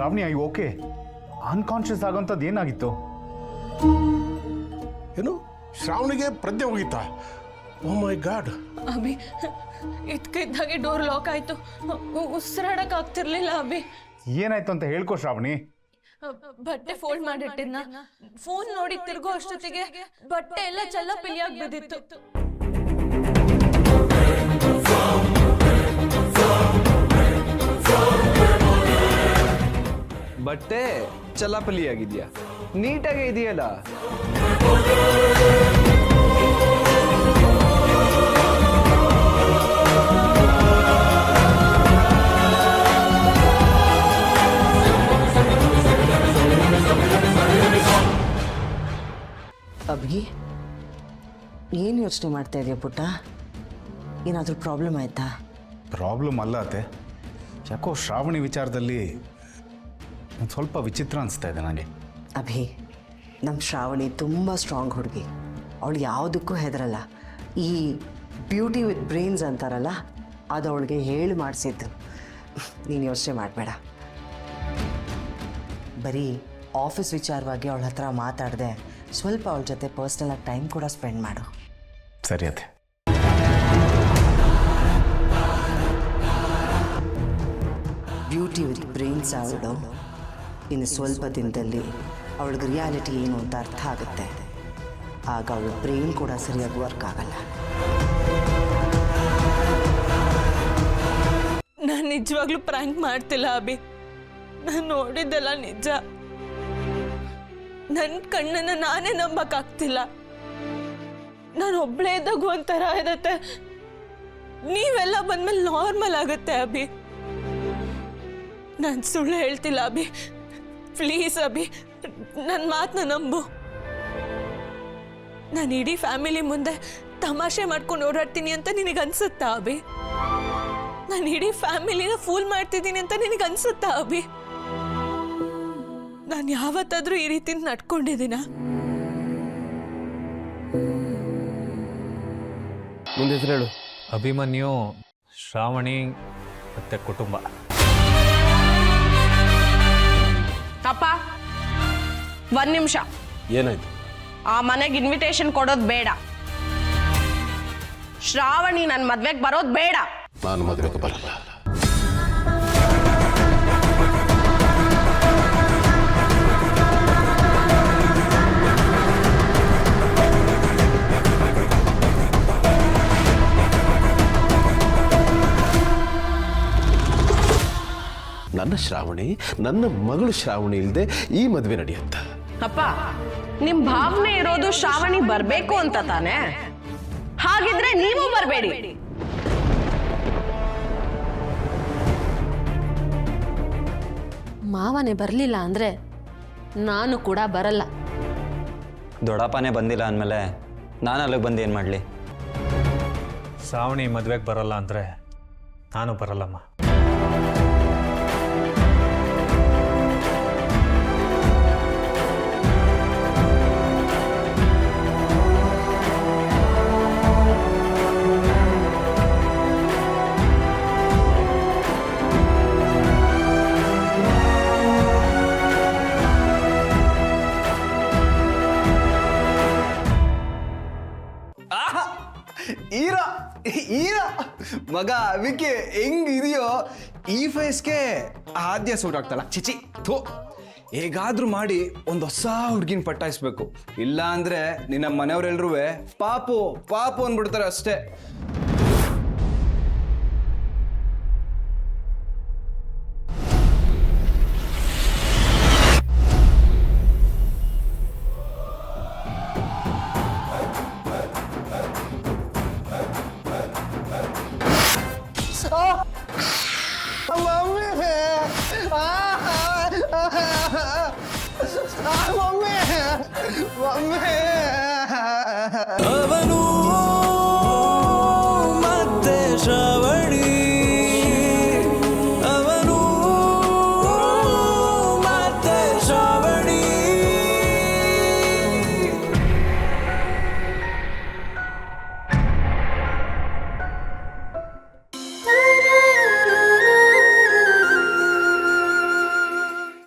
Shravani I okay unconscious ಆಗೋಂಥದ್ದು ಏನಾಗಿತ್ತು? ಏನು? ಶ್ರಾವಣಿಗೆ ಪ್ರಜ್ಞೆ ಹೋಗಿತ್ತಾ? ಓ ಮೈ ಗಾಡ್ ಅಭಿ ಇದ್ಕಿದ್ದಾಗೆ ಡೋರ್ ಲಾಕ್ ಆಯ್ತು. ಉಸಿರಾಡಕ್ ಆಗ್ತಿರ್ಲಿಲ್ಲ ಅಭಿ. ಏನಾಯ್ತು ಅಂತ ಹೇಳ್ಕೊ ಶ್ರಾವಣಿ. ಬಟ್ಟೆ ಫೋಲ್ಡ್ ಮಾಡಿಟ್ಟಿದ್ನ. ಫೋನ್ ನೋಡಿ ತಿರ್ಗೋ ಅಷ್ಟೊತ್ತಿಗೆ ಬಟ್ಟೆ ಎಲ್ಲ ಚಲ್ಲ ಪಿಲಿಯಾಗಿ ಬಿದ್ದಿತ್ತು. ಬಟ್ಟೆ ಚಲಾಪಲಿ ಆಗಿದೆಯಾ? ನೀಟಾಗೆ ಇದೆಯಲ್ಲ? ಅಭಿ ಏನು ಯೋಚನೆ ಮಾಡ್ತಾ ಇದೆಯಾ ಪುಟ್ಟ? ಏನಾದರೂ ಪ್ರಾಬ್ಲಮ್ ಆಯ್ತಾ? ಪ್ರಾಬ್ಲಮ್ ಅಲ್ಲ ಅತ್ತೆ. ಯಾಕೋ ಶ್ರಾವಣಿ ವಿಚಾರದಲ್ಲಿ ಒಂದು ಸ್ವಲ್ಪ ವಿಚಿತ್ರ ಅನಿಸ್ತಾ ಇದೆ ನನಗೆ ಅಭಿ ನಮ್ಮ ಶ್ರಾವಣಿ ತುಂಬ ಸ್ಟ್ರಾಂಗ್ ಹುಡುಗಿ. ಅವಳು ಯಾವುದಕ್ಕೂ ಹೆದರಲ್ಲ. ಈ ಬ್ಯೂಟಿ ವಿತ್ ಬ್ರೈನ್ಸ್ ಅಂತಾರಲ್ಲ ಅದು ಅವಳಿಗೆ ಹೇಳಿ ಮಾಡಿಸಿದ್ದು. ನೀನು ಯೋಚನೆ ಮಾಡಬೇಡ. ಬರೀ ಆಫೀಸ್ ವಿಚಾರವಾಗಿ ಅವಳ ಹತ್ರ ಮಾತಾಡದೆ ಸ್ವಲ್ಪ ಅವಳ ಜೊತೆ ಪರ್ಸ್ನಲಾಗಿ ಟೈಮ್ ಕೂಡ ಸ್ಪೆಂಡ್ ಮಾಡು. ಸರಿ ಅದೇ ಬ್ಯೂಟಿ ವಿತ್ ಬ್ರೈನ್ಸ್ ಅವಳು ಇನ್ನು ಸ್ವಲ್ಪ ದಿನದಲ್ಲಿ ಅವಳಿಗೆ ರಿಯಾಲಿಟಿ ಏನು ಅಂತ ಅರ್ಥ ಆಗುತ್ತೆ. ಆಗ ಅವಳ ಬ್ರೈನ್ ಕೂಡ ಸರಿಯಾಗಿ ವರ್ಕ್ ಆಗಲ್ಲ. ನಾನು ನಿಜವಾಗ್ಲೂ ಪ್ರ್ಯಾಂಕ್ ಮಾಡ್ತಿಲ್ಲ ಅಭಿ. ನಾನು ನೋಡಿದ್ದೆಲ್ಲ ನಿಜ. ನನ್ನ ಕಣ್ಣನ್ನು ನಾನೇ ನಂಬಕ್ಕಾಗ್ತಿಲ್ಲ. ನಾನು ಒಬ್ಬಳೇ ಇದ್ದಾಗ ಒಂಥರ ಇರುತ್ತೆ. ನೀವೆಲ್ಲ ಬಂದ್ಮೇಲೆ ನಾರ್ಮಲ್ ಆಗುತ್ತೆ ಅಭಿ. ನಾನು ಸುಳ್ಳು ಹೇಳ್ತಿಲ್ಲ ಅಭಿ. ಪ್ಲೀಸ್ ಅಭಿ ನನ್ನ ಮಾತನ್ನ ನಂಬು. ನಾನು ಇಡೀ ಫ್ಯಾಮಿಲಿ ಮುಂದೆ ತಮಾಷೆ ಮಾಡ್ಕೊಂಡು ಓಡಾಡ್ತೀನಿ ಅಂತ ನಿನಗೆ ಅನ್ಸುತ್ತಾ ಅಭಿ ನಾನು ಇಡೀ ಫ್ಯಾಮಿಲಿನ ಫೂಲ್ ಮಾಡ್ತಿದ್ದೀನಿ ಅಂತ ನಿನಗೆ ಅನ್ಸುತ್ತಾ ಅಭಿ ನಾನು ಯಾವತ್ತಾದರೂ ಈ ರೀತಿ ನಡ್ಕೊಂಡಿದ್ದೀನ? ಮುಂದೆ ಹೆಸರು ಹೇಳು. ಅಭಿಮನ್ಯು ಶ್ರಾವಣಿ ಮತ್ತು ಕುಟುಂಬ. ಒಂದ್ ನಿಮಿಷ. ಏನಾಯ್ತು? ಆ ಮನೆಗೆ ಇನ್ವಿಟೇಷನ್ ಕೊಡೋದು ಬೇಡ. ಶ್ರಾವಣಿ ನನ್ನ ಮದ್ವೆಗೆ ಬರೋದು ಬೇಡ. ನಾನು ಮದುವೆಗೆ ಬರಲ್ಲ. ನನ್ನ ಶ್ರಾವಣಿ ನನ್ನ ಮಗಳು ಶ್ರಾವಣಿ ಇಲ್ಲದೆ ಈ ಮದುವೆ ನಡೆಯುತ್ತ? ಅಪ್ಪ ನಿಮ್ ಭಾವನೆ ಇರೋದು ಶ್ರಾವಣಿ ಬರ್ಬೇಕು ಅಂತ ತಾನೆ? ಹಾಗಿದ್ರೆ ನೀವು ಬರಬೇಡಿ. ಮಾವನೇ ಬರಲಿಲ್ಲ ಅಂದ್ರೆ ನಾನು ಕೂಡ ಬರಲ್ಲ. ದೊಡ್ಡಪ್ಪನೇ ಬಂದಿಲ್ಲ ಅಂದಮೇಲೆ ನಾನು ಅಲ್ಲಿಗೆ ಬಂದು ಏನು ಮಾಡಲಿ? ಶ್ರಾವಣಿ ಮದುವೆಗೆ ಬರಲ್ಲ ಅಂದ್ರೆ ನಾನು ಬರಲ್ಲಮ್ಮ. ಮಗ ವಿಕೆ ಹೆಂಗ್ ಇದೆಯೋ ಈ ಫೇಸ್ಗೆ ಆದ್ಯ ಸೂಟ್ ಆಗ್ತಲ್ಲ. ಚಿಚಿ ಥೋ. ಹೇಗಾದ್ರೂ ಮಾಡಿ ಒಂದು ಹೊಸ ಹುಡುಗಿನ ಪಟ್ಟಾಯಿಸ್ಬೇಕು. ಇಲ್ಲ ಅಂದ್ರೆ ನಿನ್ನ ಮನೆಯವರೆಲ್ರೂ ಪಾಪು ಪಾಪು ಅಂದ್ಬಿಡ್ತಾರೆ ಅಷ್ಟೇ. I love it here. It